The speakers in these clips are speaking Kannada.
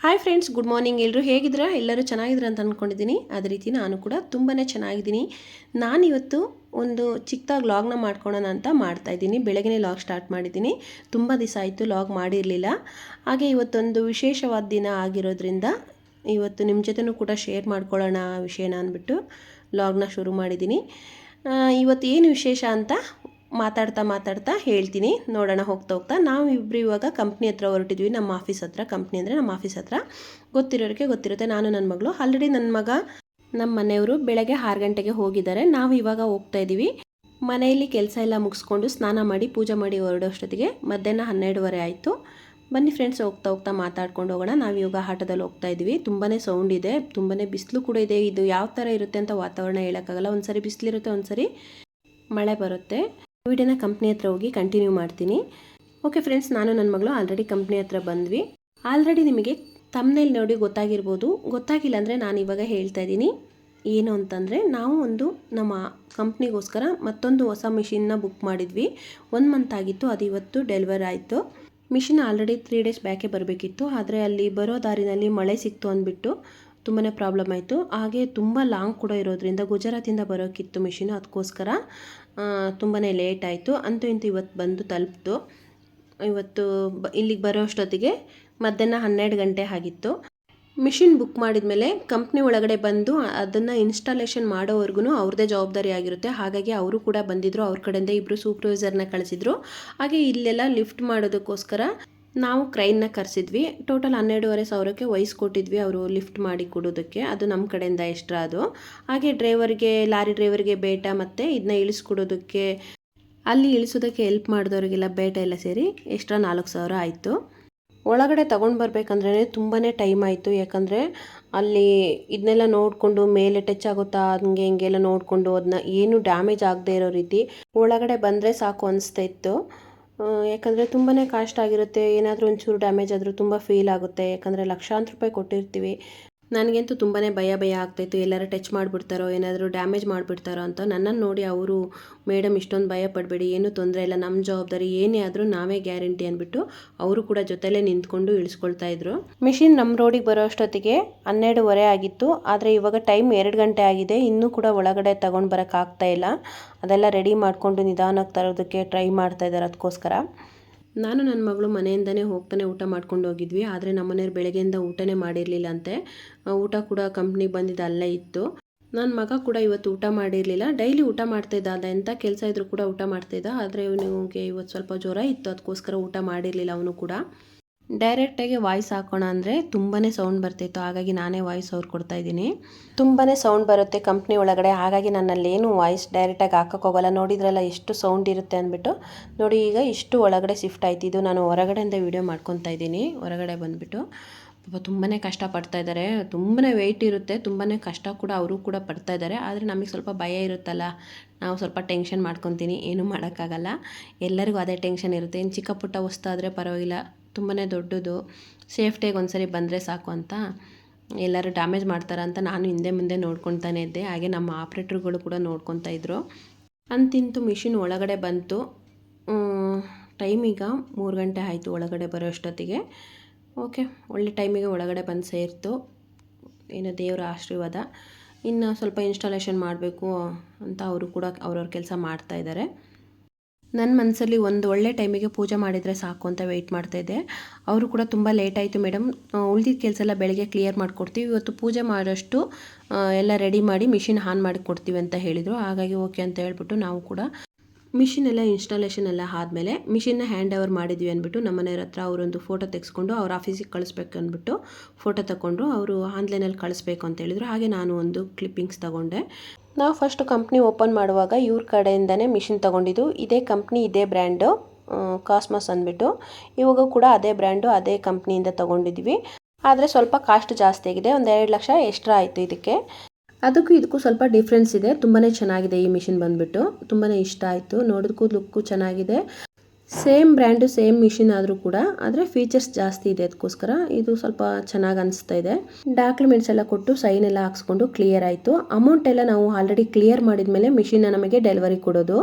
ಹಾಯ್ ಫ್ರೆಂಡ್ಸ್ ಗುಡ್ ಮಾರ್ನಿಂಗ್ ಎಲ್ಲರೂ ಹೇಗಿದ್ದೀರಾ ಎಲ್ಲರೂ ಚೆನ್ನಾಗಿದ್ದೀರಾ ಅಂತ ಅಂದ್ಕೊಂಡಿದ್ದೀನಿ ಅದೇ ರೀತಿ ನಾನು ಕೂಡ ತುಂಬಾ ಚೆನ್ನಾಗಿದ್ದೀನಿ. ನಾನಿವತ್ತು ಒಂದು ಚಿಕ್ಕದಾಗಿ ಲಾಗ್ನ ಮಾಡ್ಕೊಳ್ಳೋಣ ಅಂತ ಮಾಡ್ತಾ ಇದ್ದೀನಿ. ಬೆಳಗ್ಗೆ ಲಾಗ್ ಸ್ಟಾರ್ಟ್ ಮಾಡಿದ್ದೀನಿ. ತುಂಬ ದಿವಸ ಆಯಿತು ಲಾಗ್ ಮಾಡಿರಲಿಲ್ಲ. ಹಾಗೆ ಇವತ್ತೊಂದು ವಿಶೇಷವಾದ ದಿನ ಆಗಿರೋದ್ರಿಂದ ಇವತ್ತು ನಿಮ್ಮ ಜೊತೆನೂ ಕೂಡ ಶೇರ್ ಮಾಡ್ಕೊಳ್ಳೋಣ ವಿಷಯನ ಅಂದ್ಬಿಟ್ಟು ಲಾಗ್ನ ಶುರು ಮಾಡಿದ್ದೀನಿ. ಇವತ್ತು ಏನು ವಿಶೇಷ ಅಂತ ಮಾತಾಡ್ತಾ ಮಾತಾಡ್ತಾ ಹೇಳ್ತೀನಿ. ನೋಡೋಣ ಹೋಗ್ತಾ ಹೋಗ್ತಾ. ನಾವು ಇಬ್ಬರು ಇವಾಗ ಕಂಪ್ನಿ ಹತ್ರ ಹೊರಟಿದ್ವಿ. ನಮ್ಮ ಆಫೀಸ್ ಹತ್ರ. ಕಂಪ್ನಿ ಅಂದರೆ ನಮ್ಮ ಆಫೀಸ್ ಹತ್ರ. ಗೊತ್ತಿರೋರಿಗೆ ಗೊತ್ತಿರುತ್ತೆ. ನಾನು ನನ್ನ ಮಗಳು. ಆಲ್ರೆಡಿ ನನ್ನ ಮಗ ನಮ್ಮ ಮನೆಯವರು ಬೆಳಗ್ಗೆ ಆರು ಗಂಟೆಗೆ ಹೋಗಿದ್ದಾರೆ. ನಾವು ಇವಾಗ ಹೋಗ್ತಾ ಇದ್ದೀವಿ ಮನೆಯಲ್ಲಿ ಕೆಲಸ ಎಲ್ಲ ಮುಗಿಸ್ಕೊಂಡು ಸ್ನಾನ ಮಾಡಿ ಪೂಜೆ ಮಾಡಿ ಹೊರಡೋಷ್ಟೊತ್ತಿಗೆ ಮಧ್ಯಾಹ್ನ ಹನ್ನೆರಡುವರೆ ಆಯಿತು. ಬನ್ನಿ ಫ್ರೆಂಡ್ಸ್ ಹೋಗ್ತಾ ಹೋಗ್ತಾ ಮಾತಾಡ್ಕೊಂಡು ಹೋಗೋಣ. ನಾವು ಇವಾಗ ಆಟದಲ್ಲಿ ಹೋಗ್ತಾ ಇದ್ದೀವಿ ತುಂಬಾ ಸೌಂಡ್ ಇದೆ. ತುಂಬಾ ಬಿಸಿಲು ಕೂಡ ಇದೆ. ಇದು ಯಾವ ಥರ ಇರುತ್ತೆ ಅಂತ ವಾತಾವರಣ ಹೇಳೋಕ್ಕಾಗಲ್ಲ. ಒಂದು ಸರಿ ಬಿಸಿಲಿರುತ್ತೆ, ಒಂದ್ಸರಿ ಮಳೆ ಬರುತ್ತೆ. ವಿಡಿಯೋನ ಕಂಪ್ನಿ ಹತ್ರ ಹೋಗಿ ಕಂಟಿನ್ಯೂ ಮಾಡ್ತೀನಿ. ಓಕೆ ಫ್ರೆಂಡ್ಸ್ ನಾನು ನನ್ನ ಮಗಳು ಆಲ್ರೆಡಿ ಕಂಪ್ನಿ ಹತ್ರ ಬಂದ್ವಿ. ಆಲ್ರೆಡಿ ನಿಮಗೆ ತಮ್ಮನೇಲಿ ನೋಡಿ ಗೊತ್ತಾಗಿರ್ಬೋದು. ಗೊತ್ತಾಗಿಲ್ಲ ಅಂದರೆ ನಾನು ಇವಾಗ ಹೇಳ್ತಾ ಇದ್ದೀನಿ. ಏನು ಅಂತಂದರೆ, ನಾವು ಒಂದು ನಮ್ಮ ಕಂಪ್ನಿಗೋಸ್ಕರ ಮತ್ತೊಂದು ಹೊಸ ಮಿಷಿನ್ನ ಬುಕ್ ಮಾಡಿದ್ವಿ. ಒನ್ ಮಂತ್ ಆಗಿತ್ತು, ಅದು ಇವತ್ತು ಡೆಲಿವರ್ ಆಯಿತು. ಮಿಷಿನ್ ಆಲ್ರೆಡಿ ತ್ರೀ ಡೇಸ್ ಬ್ಯಾಕೆ ಬರಬೇಕಿತ್ತು. ಆದರೆ ಅಲ್ಲಿ ಬರೋ ದಾರಿನಲ್ಲಿ ಮಳೆ ಸಿಕ್ತು ಅಂದ್ಬಿಟ್ಟು ತುಂಬಾ ಪ್ರಾಬ್ಲಮ್ ಆಯಿತು. ಹಾಗೆ ತುಂಬ ಲಾಂಗ್ ಕೂಡ ಇರೋದ್ರಿಂದ ಗುಜರಾತಿಂದ ಬರೋಕ್ಕಿತ್ತು ಮಿಷಿನು ಅದಕ್ಕೋಸ್ಕರ ತುಂಬಾ ಲೇಟ್ ಆಯಿತು. ಅಂತೂ ಇಂತೂ ಇವತ್ತು ಬಂದು ತಲುಪ್ತು. ಇವತ್ತು ಬ, ಇಲ್ಲಿಗೆ ಬರೋ ಅಷ್ಟೊತ್ತಿಗೆ ಮಧ್ಯಾಹ್ನ ಹನ್ನೆರಡು ಗಂಟೆ ಆಗಿತ್ತು. ಮಿಷಿನ್ ಬುಕ್ ಮಾಡಿದ ಮೇಲೆ ಕಂಪ್ನಿ ಒಳಗಡೆ ಬಂದು ಅದನ್ನು ಇನ್ಸ್ಟಾಲೇಷನ್ ಮಾಡೋವರೆಗೂ ಅವ್ರದ್ದೇ ಜವಾಬ್ದಾರಿ ಆಗಿರುತ್ತೆ. ಹಾಗಾಗಿ ಅವರು ಕೂಡ ಬಂದಿದ್ದರು ಅವ್ರ ಕಡೆಯಿಂದ ಇಬ್ಬರು ಸೂಪರ್ವೈಸರ್ನ ಕಳಿಸಿದ್ರು. ಹಾಗೆ ಇಲ್ಲೆಲ್ಲ ಲಿಫ್ಟ್ ಮಾಡೋದಕ್ಕೋಸ್ಕರ ನಾವು ಕ್ರೈನ್ನ ಕರೆಸಿದ್ವಿ. ಟೋಟಲ್ ಹನ್ನೆರಡೂವರೆ ಸಾವಿರಕ್ಕೆ ವಹಿಸ್ಕೊಟ್ಟಿದ್ವಿ ಅವರು ಲಿಫ್ಟ್ ಮಾಡಿ ಕೊಡೋದಕ್ಕೆ. ಅದು ನಮ್ಮ ಕಡೆಯಿಂದ ಎಕ್ಸ್ಟ್ರಾ ಅದು. ಹಾಗೆ ಡ್ರೈವರ್ಗೆ, ಲಾರಿ ಡ್ರೈವರ್ಗೆ ಬೇಟ ಮತ್ತು ಇದನ್ನ ಇಳಿಸ್ಕೊಡೋದಕ್ಕೆ, ಅಲ್ಲಿ ಇಳಿಸೋದಕ್ಕೆ ಹೆಲ್ಪ್ ಮಾಡಿದವರಿಗೆಲ್ಲ ಬೇಟ ಎಲ್ಲ ಸೇರಿ ಎಕ್ಸ್ಟ್ರಾ ನಾಲ್ಕು ಸಾವಿರ ಆಯಿತು. ಒಳಗಡೆ ತೊಗೊಂಡು ಬರಬೇಕಂದ್ರೆ ತುಂಬಾ ಟೈಮ್ ಆಯಿತು. ಯಾಕಂದರೆ ಅಲ್ಲಿ ಇದನ್ನೆಲ್ಲ ನೋಡಿಕೊಂಡು ಮೇಲೆ ಟಚ್ ಆಗುತ್ತಾ, ಹಂಗೆ ಹಿಂಗೆಲ್ಲ ನೋಡಿಕೊಂಡು ಅದನ್ನ ಏನು ಡ್ಯಾಮೇಜ್ ಆಗದೆ ಇರೋ ರೀತಿ ಒಳಗಡೆ ಬಂದರೆ ಸಾಕು ಅನಿಸ್ತಾ ಇತ್ತು. ಯಾಕಂದರೆ ತುಂಬಾ ಕಾಸ್ಟ್ ಆಗಿರುತ್ತೆ. ಏನಾದರೂ ಒಂಚೂರು ಡ್ಯಾಮೇಜ್ ಆದರೂ ತುಂಬ ಫೀಲ್ ಆಗುತ್ತೆ. ಯಾಕಂದರೆ ಲಕ್ಷಾಂತರ ರೂಪಾಯಿ ಕೊಟ್ಟಿರ್ತೀವಿ. ನನಗಂತೂ ತುಂಬಾ ಭಯ ಭಯ ಆಗ್ತಾಯಿತ್ತು, ಎಲ್ಲರೂ ಟಚ್ ಮಾಡಿಬಿಡ್ತಾರೋ, ಏನಾದರೂ ಡ್ಯಾಮೇಜ್ ಮಾಡಿಬಿಡ್ತಾರೋ ಅಂತ. ನನ್ನನ್ನು ನೋಡಿ ಅವರು ಮೇಡಮ್ ಇಷ್ಟೊಂದು ಭಯ ಪಡಬೇಡಿ, ಏನೂ ತೊಂದರೆ ಇಲ್ಲ, ನಮ್ಮ ಜವಾಬ್ದಾರಿ ಏನೇ ಆದರೂ ನಾವೇ ಗ್ಯಾರಂಟಿ ಅಂದ್ಬಿಟ್ಟು ಅವರು ಕೂಡ ಜೊತೆಲೇ ನಿಂತ್ಕೊಂಡು ಇಳಿಸ್ಕೊಳ್ತಾ ಇದ್ರು. ಮಿಷಿನ್ ನಮ್ಮ ರೋಡಿಗೆ ಬರೋ ಅಷ್ಟೊತ್ತಿಗೆ ಹನ್ನೆರಡುವರೆ ಆಗಿತ್ತು. ಆದರೆ ಇವಾಗ ಟೈಮ್ ಎರಡು ಗಂಟೆ ಆಗಿದೆ. ಇನ್ನೂ ಕೂಡ ಒಳಗಡೆ ತಗೊಂಡು ಬರೋಕ್ಕಾಗ್ತಾ ಇಲ್ಲ. ಅದೆಲ್ಲ ರೆಡಿ ಮಾಡಿಕೊಂಡು ನಿಧಾನಕ್ಕೆ ತರೋದಕ್ಕೆ ಟ್ರೈ ಮಾಡ್ತಾ ಇದ್ದಾರೆ ಅದಕ್ಕೋಸ್ಕರ. ನಾನು ನನ್ನ ಮಗಳು ಮನೆಯಿಂದನೇ ಹೋಗ್ತಾನೆ ಊಟ ಮಾಡ್ಕೊಂಡು ಹೋಗಿದ್ವಿ, ಆದರೆ ನಮ್ಮನೆಯವ್ರು ಬೆಳಗ್ಗೆಯಿಂದ ಊಟನೇ ಮಾಡಿರಲಿಲ್ಲ ಅಂತೆ ಊಟ ಕೂಡ ಕಂಪ್ನಿಗೆ ಬಂದಿದ್ದು ಅಲ್ಲೇ ಇತ್ತು. ನನ್ನ ಮಗ ಕೂಡ ಇವತ್ತು ಊಟ ಮಾಡಿರಲಿಲ್ಲ. ಡೈಲಿ ಊಟ ಮಾಡ್ತಾಯಿದ್ದ ಅದ ಎಂಥ ಕೆಲಸ ಇದ್ರೂ ಕೂಡ ಊಟ ಮಾಡ್ತಾಯಿದ್ದ ಆದರೆ ಇವನಿಗೆ ಇವತ್ತು ಸ್ವಲ್ಪ ಜ್ವರ ಇತ್ತು, ಅದಕ್ಕೋಸ್ಕರ ಊಟ ಮಾಡಿರಲಿಲ್ಲ ಅವನು ಕೂಡ. ಡೈರೆಕ್ಟಾಗಿ ವಾಯ್ಸ್ ಹಾಕೋಣ ಅಂದರೆ ತುಂಬಾ ಸೌಂಡ್ ಬರ್ತಿತ್ತು, ಹಾಗಾಗಿ ನಾನೇ ವಾಯ್ಸ್ ಅವ್ರು ಕೊಡ್ತಾ ಇದ್ದೀನಿ. ತುಂಬಾ ಸೌಂಡ್ ಬರುತ್ತೆ ಕಂಪ್ನಿ ಒಳಗಡೆ, ಹಾಗಾಗಿ ನನ್ನಲ್ಲೇನು ವಾಯ್ಸ್ ಡೈರೆಕ್ಟಾಗಿ ಹಾಕೋಕ್ಕೋಗಲ್ಲ ನೋಡಿದ್ರಲ್ಲ ಎಷ್ಟು ಸೌಂಡ್ ಇರುತ್ತೆ ಅಂದ್ಬಿಟ್ಟು. ನೋಡಿ, ಈಗ ಇಷ್ಟು ಒಳಗಡೆ ಶಿಫ್ಟ್ ಆಯ್ತು. ಇದು ನಾನು ಹೊರಗಡೆಯಿಂದ ವೀಡಿಯೋ ಮಾಡ್ಕೊತಾ ಇದ್ದೀನಿ. ಹೊರಗಡೆ ಬಂದುಬಿಟ್ಟು. ಪಾಪ ತುಂಬಾ ಕಷ್ಟಪಡ್ತಾ ಇದ್ದಾರೆ. ತುಂಬಾ ವೆಯ್ಟ್ ಇರುತ್ತೆ. ತುಂಬಾ ಕಷ್ಟ ಕೂಡ ಅವರು ಕೂಡ ಪಡ್ತಾ ಇದ್ದಾರೆ. ಆದರೆ ನಮಗೆ ಸ್ವಲ್ಪ ಭಯ ಇರುತ್ತಲ್ಲ. ನಾವು ಸ್ವಲ್ಪ ಟೆನ್ಷನ್ ಮಾಡ್ಕೊತೀನಿ. ಏನೂ ಮಾಡೋಕ್ಕಾಗಲ್ಲ. ಎಲ್ಲರಿಗೂ ಅದೇ ಟೆನ್ಷನ್ ಇರುತ್ತೆ. ಇನ್ನು ಚಿಕ್ಕ ಪುಟ್ಟ ವಸ್ತು ಪರವಾಗಿಲ್ಲ. ತುಂಬಾ ದೊಡ್ಡದು. ಸೇಫ್ಟಿಯಾಗಿ ಒಂದ್ಸರಿ ಬಂದರೆ ಸಾಕು ಅಂತ ಎಲ್ಲರೂ ಡ್ಯಾಮೇಜ್ ಮಾಡ್ತಾರ ಅಂತ ನಾನು ಹಿಂದೆ ಮುಂದೆ ನೋಡ್ಕೊತಾನೆ ಇದ್ದೆ. ಹಾಗೆ ನಮ್ಮ ಆಪ್ರೇಟ್ರುಗಳು ಕೂಡ ನೋಡ್ಕೊತಾ ಇದ್ರು. ಅಂತಿಂತು ಮಿಷಿನ್ ಒಳಗಡೆ ಬಂತು. ಟೈಮ್ ಈಗ ಮೂರು ಗಂಟೆ ಆಯಿತು ಒಳಗಡೆ ಬರೋ ಅಷ್ಟೊತ್ತಿಗೆ. ಓಕೆ, ಒಳ್ಳೆ ಟೈಮಿಗೆ ಒಳಗಡೆ ಬಂದು ಸೇರಿತು. ಏನು ದೇವರ ಆಶೀರ್ವಾದ. ಇನ್ನು ಸ್ವಲ್ಪ ಇನ್ಸ್ಟಾಲೇಷನ್ ಮಾಡಬೇಕು ಅಂತ ಅವರು ಕೂಡ ಅವ್ರವ್ರ ಕೆಲಸ ಮಾಡ್ತಾ ಇದ್ದಾರೆ ನನ್ನ ಮನಸ್ಸಲ್ಲಿ ಒಂದು ಒಳ್ಳೆ ಟೈಮಿಗೆ ಪೂಜೆ ಮಾಡಿದರೆ ಸಾಕು ಅಂತ ವೆಯ್ಟ್ ಮಾಡ್ತಾಯಿದ್ದೆ ಅವರು ಕೂಡ ತುಂಬ ಲೇಟ್ ಆಯಿತು ಮೇಡಮ್ ಉಳಿದಿದ್ದ ಕೆಲಸ ಎಲ್ಲ ಬೆಳಗ್ಗೆ ಕ್ಲಿಯರ್ ಮಾಡಿಕೊಡ್ತೀವಿ. ಇವತ್ತು ಪೂಜೆ ಮಾಡೋಷ್ಟು ಎಲ್ಲ ರೆಡಿ ಮಾಡಿ ಮಿಷಿನ್ ಆನ್ ಮಾಡಿ ಕೊಡ್ತೀವಿ ಅಂತ ಹೇಳಿದರು. ಹಾಗಾಗಿ ಓಕೆ ಅಂತ ಹೇಳ್ಬಿಟ್ಟು ನಾವು ಕೂಡ ಮಿಷಿನ್ ಎಲ್ಲ ಇನ್ಸ್ಟಾಲೇಷನ್ ಎಲ್ಲ ಆದಮೇಲೆ ಮಿಷಿನ್ನ ಹ್ಯಾಂಡ್ ಓವರ್ ಮಾಡಿದ್ವಿ ಅಂದ್ಬಿಟ್ಟು ನಮ್ಮ ಮನೆಯವ್ರ ಹತ್ರ ಅವರೊಂದು ಫೋಟೋ ತೆಗೆಸ್ಕೊಂಡು ಅವ್ರ ಆಫೀಸಿಗೆ ಕಳಿಸ್ಬೇಕು ಅಂದ್ಬಿಟ್ಟು ಫೋಟೋ ತಗೊಂಡ್ರು. ಅವರು ಆನ್ಲೈನಲ್ಲಿ ಕಳಿಸ್ಬೇಕು ಅಂತ ಹೇಳಿದರು. ಹಾಗೆ ನಾನು ಒಂದು ಕ್ಲಿಪ್ಪಿಂಗ್ಸ್ ತಗೊಂಡೆ. ನಾವು ಫಸ್ಟ್ ಕಂಪ್ನಿ ಓಪನ್ ಮಾಡುವಾಗ ಇವ್ರ ಕಡೆಯಿಂದನೇ ಮಿಷಿನ್ ತೊಗೊಂಡಿದ್ದು. ಇದೇ ಕಂಪ್ನಿ ಇದೇ ಬ್ರ್ಯಾಂಡು ಕಾಸ್ಮಸ್ ಅಂದ್ಬಿಟ್ಟು. ಇವಾಗ ಕೂಡ ಅದೇ ಬ್ರ್ಯಾಂಡು ಅದೇ ಕಂಪ್ನಿಯಿಂದ ತೊಗೊಂಡಿದ್ವಿ ಆದರೆ ಸ್ವಲ್ಪ ಕಾಸ್ಟ್ ಜಾಸ್ತಿ ಆಗಿದೆ. ಒಂದು ಎರಡು ಲಕ್ಷ ಎಕ್ಸ್ಟ್ರಾ ಆಯಿತು ಇದಕ್ಕೆ. ಅದಕ್ಕೂ ಇದಕ್ಕೂ ಸ್ವಲ್ಪ ಡಿಫ್ರೆನ್ಸ್ ಇದೆ. ತುಂಬಾ ಚೆನ್ನಾಗಿದೆ ಈ ಮಿಷಿನ್ ಬಂದುಬಿಟ್ಟು. ತುಂಬಾ ಇಷ್ಟ ಆಯಿತು. ನೋಡೋದಕ್ಕೂ ಲುಕ್ಕು ಚೆನ್ನಾಗಿದೆ. ಸೇಮ್ ಬ್ರ್ಯಾಂಡು ಸೇಮ್ ಮಿಷಿನ್ ಆದರೂ ಕೂಡ, ಆದರೆ ಫೀಚರ್ಸ್ ಜಾಸ್ತಿ ಇದೆ ಅದಕ್ಕೋಸ್ಕರ ಇದು ಸ್ವಲ್ಪ ಚೆನ್ನಾಗಿ ಅನಿಸ್ತಾ ಇದೆ. ಡಾಕ್ಯುಮೆಂಟ್ಸ್ ಎಲ್ಲ ಕೊಟ್ಟು ಸೈನ್ ಎಲ್ಲ ಹಾಕ್ಸ್ಕೊಂಡು ಕ್ಲಿಯರ್ ಆಯಿತು. ಅಮೌಂಟ್ ಎಲ್ಲ ನಾವು ಆಲ್ರೆಡಿ ಕ್ಲಿಯರ್ ಮಾಡಿದ್ಮೇಲೆ ಮಿಷಿನ್ನ ನಮಗೆ ಡೆಲಿವರಿ ಕೊಡೋದು.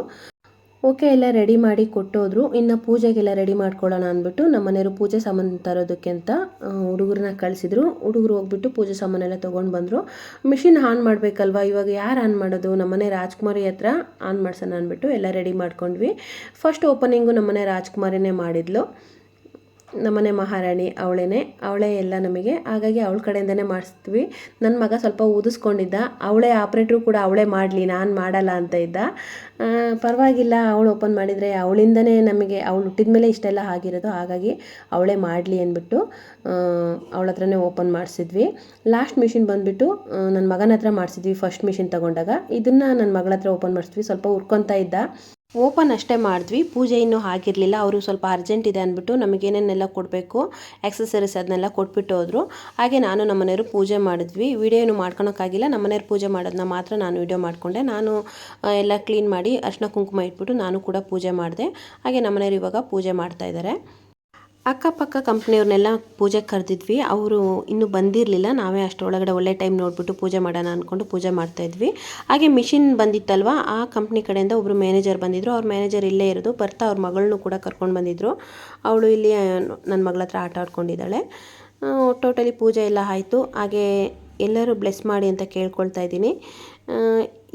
ಓಕೆ, ಎಲ್ಲ ರೆಡಿ ಮಾಡಿ ಕೊಟ್ಟೋದ್ರು. ಇನ್ನು ಪೂಜೆಗೆಲ್ಲ ರೆಡಿ ಮಾಡ್ಕೊಳ್ಳೋಣ ಅಂದ್ಬಿಟ್ಟು ನಮ್ಮ ಮನೆಯವರು ಪೂಜೆ ಸಾಮಾನು ತರೋದಕ್ಕೆ ಅಂತ ಹುಡುಗರನ್ನ ಕಳಿಸಿದ್ರು. ಹುಡುಗರು ಹೋಗ್ಬಿಟ್ಟು ಪೂಜೆ ಸಾಮಾನೆಲ್ಲ ತೊಗೊಂಡು ಬಂದರು. ಮಿಷಿನ್ ಆನ್ ಮಾಡಬೇಕಲ್ವಾ? ಇವಾಗ ಯಾರು ಆನ್ ಮಾಡೋದು? ನಮ್ಮನೆ ರಾಜ್ಕುಮಾರಿ ಹತ್ರ ಆನ್ ಮಾಡ್ಸೋಣ ಅಂದ್ಬಿಟ್ಟು ಎಲ್ಲ ರೆಡಿ ಮಾಡ್ಕೊಂಡ್ವಿ. ಫಸ್ಟ್ ಓಪನಿಂಗು ನಮ್ಮನೆ ರಾಜ್ಕುಮಾರಿನೇ ಮಾಡಿದ್ಲು. ನಮ್ಮನೆ ಮಹಾರಾಣಿ, ಅವಳೇನೆ. ಅವಳೇ ಎಲ್ಲ ನಮಗೆ. ಹಾಗಾಗಿ ಅವಳ ಕಡೆಯಿಂದನೇ ಮಾಡಿಸ್ತೀವಿ. ನನ್ನ ಮಗ ಸ್ವಲ್ಪ ಊದಿಸ್ಕೊಂಡಿದ್ದ. ಅವಳೇ ಆಪ್ರೇಟ್ರು ಕೂಡ ಅವಳೇ ಮಾಡಲಿ, ನಾನು ಮಾಡಲ್ಲ ಅಂತ ಇದ್ದ. ಪರವಾಗಿಲ್ಲ, ಅವಳು ಓಪನ್ ಮಾಡಿದರೆ ಅವಳಿಂದನೇ ನಮಗೆ, ಅವಳು ಹುಟ್ಟಿದ ಮೇಲೆ ಇಷ್ಟೆಲ್ಲ ಆಗಿರೋದು. ಹಾಗಾಗಿ ಅವಳೇ ಮಾಡಲಿ ಅಂದ್ಬಿಟ್ಟು ಅವಳ ಹತ್ರನೇ ಓಪನ್ ಮಾಡಿಸಿದ್ವಿ. ಲಾಸ್ಟ್ ಮಿಷಿನ್ ಬಂದುಬಿಟ್ಟು ನನ್ನ ಮಗನ ಹತ್ರ ಮಾಡಿಸಿದ್ವಿ ಫಸ್ಟ್ ಮಿಷಿನ್ ತೊಗೊಂಡಾಗ. ಇದನ್ನು ನನ್ನ ಮಗಳ ಹತ್ರ ಓಪನ್ ಮಾಡಿಸಿದ್ವಿ ಸ್ವಲ್ಪ ಉರ್ಕೊತಾ ಇದ್ದ. ಓಪನ್ ಅಷ್ಟೇ ಮಾಡಿದ್ವಿ. ಪೂಜೆ ಇನ್ನೂ ಆಗಿರಲಿಲ್ಲ. ಅವರು ಸ್ವಲ್ಪ ಅರ್ಜೆಂಟ್ ಇದೆ ಅಂದ್ಬಿಟ್ಟು ನಮಗೇನೇನೆಲ್ಲ ಕೊಡಬೇಕು ಆಕ್ಸೆಸರೀಸ್ ಅದನ್ನೆಲ್ಲ ಕೊಟ್ಬಿಟ್ಟು ಹೋದರು. ಹಾಗೆ ನಾನು ನಮ್ಮ ಮನೆಯವರು ಪೂಜೆ ಮಾಡಿದ್ವಿ. ವಿಡಿಯೋ ಏನು ಮಾಡ್ಕೊಳಕ್ಕಾಗಿಲ್ಲ. ನಮ್ಮ ಮನೆಯವ್ರು ಪೂಜೆ ಮಾಡೋದನ್ನ ಮಾತ್ರ ನಾನು ವಿಡಿಯೋ ಮಾಡಿಕೊಂಡೆ. ನಾನು ಎಲ್ಲ ಕ್ಲೀನ್ ಮಾಡಿ ಅರ್ಶಿನ ಕುಂಕುಮ ಇಟ್ಬಿಟ್ಟು ನಾನು ಕೂಡ ಪೂಜೆ ಮಾಡಿದೆ. ಹಾಗೆ ನಮ್ಮ ಮನೆಯವರು ಇವಾಗ ಪೂಜೆ ಮಾಡ್ತಾ ಇದ್ದಾರೆ. ಅಕ್ಕಪಕ್ಕ ಕಂಪ್ನಿಯವ್ರನ್ನೆಲ್ಲ ಪೂಜೆಗೆ ಕರೆದಿದ್ವಿ. ಅವರು ಇನ್ನೂ ಬಂದಿರಲಿಲ್ಲ. ನಾವೇ ಅಷ್ಟರೊಳಗಡೆ ಒಳ್ಳೆ ಟೈಮ್ ನೋಡಿಬಿಟ್ಟು ಪೂಜೆ ಮಾಡೋಣ ಅಂದ್ಕೊಂಡು ಪೂಜೆ ಮಾಡ್ತಾ ಇದ್ವಿ. ಹಾಗೆ ಮಿಷಿನ್ ಬಂದಿತ್ತಲ್ವ? ಆ ಕಂಪ್ನಿ ಕಡೆಯಿಂದ ಒಬ್ಬರು ಮ್ಯಾನೇಜರ್ ಬಂದಿದ್ದರು ಅವ್ರ ಮ್ಯಾನೇಜರ್ ಇಲ್ಲೇ ಇರೋದು. ಬರ್ತಾ ಅವ್ರ ಮಗಳನ್ನೂ ಕೂಡ ಕರ್ಕೊಂಡು ಬಂದಿದ್ದರು ಅವಳು ಇಲ್ಲಿ ನನ್ನ ಮಗಳ ಹತ್ರ ಆಟ ಆಡ್ಕೊಂಡಿದ್ದಾಳೆ. ಟೋಟಲಿ ಪೂಜೆ ಎಲ್ಲ ಆಯಿತು. ಹಾಗೆ ಎಲ್ಲರೂ ಬ್ಲೆಸ್ ಮಾಡಿ ಅಂತ ಕೇಳ್ಕೊಳ್ತಾ ಇದ್ದೀನಿ.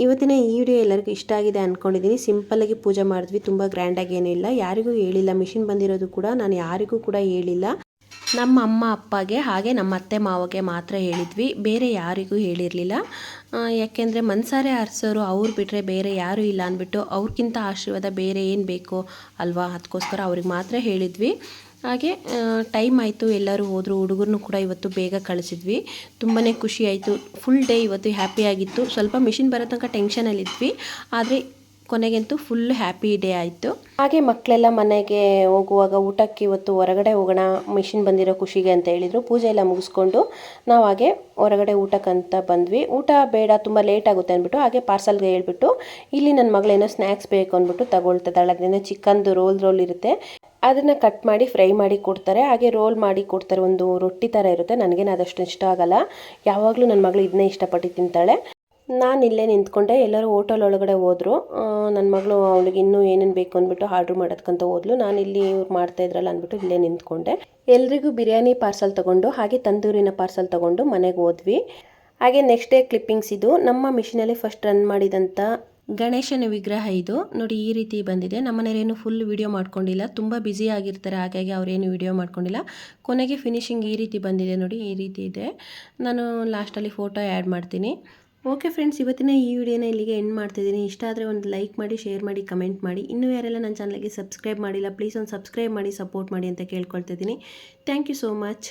ಇವತ್ತಿನ ಈ ವಿಡಿಯೋ ಎಲ್ಲರಿಗೂ ಇಷ್ಟ ಆಗಿದೆ ಅಂದ್ಕೊಂಡಿದ್ದೀನಿ ಸಿಂಪಲ್ಲಾಗಿ ಪೂಜೆ ಮಾಡಿದ್ವಿ, ತುಂಬ ಗ್ರ್ಯಾಂಡಾಗಿ ಏನಿಲ್ಲ ಯಾರಿಗೂ ಹೇಳಿಲ್ಲ ಮಿಷಿನ್ ಬಂದಿರೋದು ಕೂಡ ನಾನು ಯಾರಿಗೂ ಕೂಡ ಹೇಳಿಲ್ಲ. ನಮ್ಮ ಅಮ್ಮ, ಅಪ್ಪಗೆ, ಹಾಗೆ ನಮ್ಮ ಅತ್ತೆ, ಮಾವಗೆ ಮಾತ್ರ ಹೇಳಿದ್ವಿ. ಬೇರೆ ಯಾರಿಗೂ ಹೇಳಿರಲಿಲ್ಲ. ಯಾಕೆಂದರೆ ಮನ್ಸಾರೆ ಅರ್ಸೋರು ಅವ್ರು ಬಿಟ್ಟರೆ ಬೇರೆ ಯಾರೂ ಇಲ್ಲ ಅಂದ್ಬಿಟ್ಟು ಅವ್ರಿಗಿಂತ ಆಶೀರ್ವಾದ ಬೇರೆ ಏನು ಬೇಕೋ ಅಲ್ವಾ ಅದಕ್ಕೋಸ್ಕರ ಅವ್ರಿಗೆ ಮಾತ್ರ ಹೇಳಿದ್ವಿ. ಹಾಗೆ ಟೈಮ್ ಆಯಿತು, ಎಲ್ಲರೂ ಹೋದರು ಹುಡುಗರನ್ನು ಕೂಡ ಇವತ್ತು ಬೇಗ ಕಳಿಸಿದ್ವಿ. ತುಂಬಾ ಖುಷಿ ಆಯಿತು. ಫುಲ್ ಡೇ ಇವತ್ತು ಹ್ಯಾಪಿಯಾಗಿತ್ತು ಸ್ವಲ್ಪ ಮಿಷಿನ್ ಬರೋ ತನಕ ಟೆನ್ಷನಲ್ಲಿದ್ವಿ ಆದರೆ ಕೊನೆಗಂತೂ ಫುಲ್ ಹ್ಯಾಪಿ ಡೇ ಆಯಿತು. ಹಾಗೆ ಮಕ್ಕಳೆಲ್ಲ ಮನೆಗೆ ಹೋಗುವಾಗ ಊಟಕ್ಕೆ ಇವತ್ತು ಹೊರಗಡೆ ಹೋಗೋಣ ಮಿಷಿನ್ ಬಂದಿರೋ ಖುಷಿಗೆ ಅಂತ ಹೇಳಿದರು. ಪೂಜೆ ಎಲ್ಲ ಮುಗಿಸ್ಕೊಂಡು ನಾವು ಹಾಗೆ ಹೊರಗಡೆ ಊಟಕ್ಕಂತ ಬಂದ್ವಿ. ಊಟ ಬೇಡ, ತುಂಬ ಲೇಟ್ ಆಗುತ್ತೆ ಅಂದ್ಬಿಟ್ಟು ಹಾಗೆ ಪಾರ್ಸಲ್ಗೆ ಹೇಳ್ಬಿಟ್ಟು, ಇಲ್ಲಿ ನನ್ನ ಮಗಳೇನೋ ಸ್ನ್ಯಾಕ್ಸ್ ಬೇಕು ಅಂದ್ಬಿಟ್ಟು ತಗೊಳ್ತಿದ್ದಾಳೆ ಅದರಿಂದ ಚಿಕನ್ದು ರೋಲ್ ರೋಲ್ ಇರುತ್ತೆ. ಅದನ್ನು ಕಟ್ ಮಾಡಿ ಫ್ರೈ ಮಾಡಿ ಕೊಡ್ತಾರೆ. ಹಾಗೆ ರೋಲ್ ಮಾಡಿ ಕೊಡ್ತಾರೆ. ಒಂದು ರೊಟ್ಟಿ ಥರ ಇರುತ್ತೆ. ನನಗೇನು ಅದಷ್ಟು ಇಷ್ಟ ಆಗಲ್ಲ. ಯಾವಾಗಲೂ ನನ್ನ ಮಗಳು ಇದನ್ನೇ ಇಷ್ಟಪಟ್ಟು ತಿಂತಾಳೆ. ನಾನು ಇಲ್ಲೇ ನಿಂತ್ಕೊಂಡೆ. ಎಲ್ಲರೂ ಹೋಟೆಲ್ ಒಳಗಡೆ ಹೋದರು. ನನ್ನ ಮಗಳು ಅವಳಿಗೆ ಇನ್ನೂ ಏನೇನು ಬೇಕು ಅಂದ್ಬಿಟ್ಟು ಆರ್ಡ್ರ್ ಮಾಡೋದಕ್ಕಂತ ಹೋದ್ಲು. ನಾನು ಇಲ್ಲಿ ಇವ್ರು ಮಾಡ್ತಾ ಇದ್ರಲ್ಲ ಅಂದ್ಬಿಟ್ಟು ಇಲ್ಲೇ ನಿಂತ್ಕೊಂಡೆ. ಎಲ್ರಿಗೂ ಬಿರಿಯಾನಿ ಪಾರ್ಸಲ್ ತೊಗೊಂಡು, ಹಾಗೆ ತಂದೂರಿನ ಪಾರ್ಸಲ್ ತೊಗೊಂಡು ಮನೆಗೆ ಹೋದ್ವಿ. ಹಾಗೆ ನೆಕ್ಸ್ಟ್ ಡೇ ಕ್ಲಿಪ್ಪಿಂಗ್ಸ್ ಇದು. ನಮ್ಮ ಮಿಷಿನಲ್ಲಿ ಫಸ್ಟ್ ರನ್ ಮಾಡಿದಂಥ ಗಣೇಶನ ವಿಗ್ರಹ ಇದು. ನೋಡಿ, ಈ ರೀತಿ ಬಂದಿದೆ. ನಮ್ಮನೇರೇನು ಫುಲ್ ವಿಡಿಯೋ ಮಾಡ್ಕೊಂಡಿಲ್ಲ. ತುಂಬ ಬ್ಯುಸಿ ಆಗಿರ್ತಾರೆ. ಹಾಗಾಗಿ ಅವರೇನು ವಿಡಿಯೋ ಮಾಡ್ಕೊಂಡಿಲ್ಲ. ಕೊನೆಗೆ ಫಿನಿಶಿಂಗ್ ಈ ರೀತಿ ಬಂದಿದೆ ನೋಡಿ, ಈ ರೀತಿ ಇದೆ. ನಾನು ಲಾಸ್ಟಲ್ಲಿ ಫೋಟೋ ಆ್ಯಡ್ ಮಾಡ್ತೀನಿ. ಓಕೆ ಫ್ರೆಂಡ್ಸ್ ಇವತ್ತಿನ ಈ ವಿಡಿಯೋನ ಇಲ್ಲಿಗೆ ಎಂಡ್ ಮಾಡ್ತಿದ್ದೀನಿ. ಇಷ್ಟ ಆದರೆ ಒಂದು ಲೈಕ್ ಮಾಡಿ ಶೇರ್ ಮಾಡಿ ಕಮೆಂಟ್ ಮಾಡಿ. ಇನ್ನೂ ಯಾರೆಲ್ಲ ನನ್ನ ಚಾನಲ್ಗೆ ಸಬ್ಸ್ಕ್ರೈಬ್ ಮಾಡಿಲ್ಲ ಪ್ಲೀಸ್ ಒಂದು ಸಬ್ಸ್ಕ್ರೈಬ್ ಮಾಡಿ ಸಪೋರ್ಟ್ ಮಾಡಿ ಅಂತ ಕೇಳ್ಕೊಳ್ತಿದ್ದೀನಿ. Thank you so much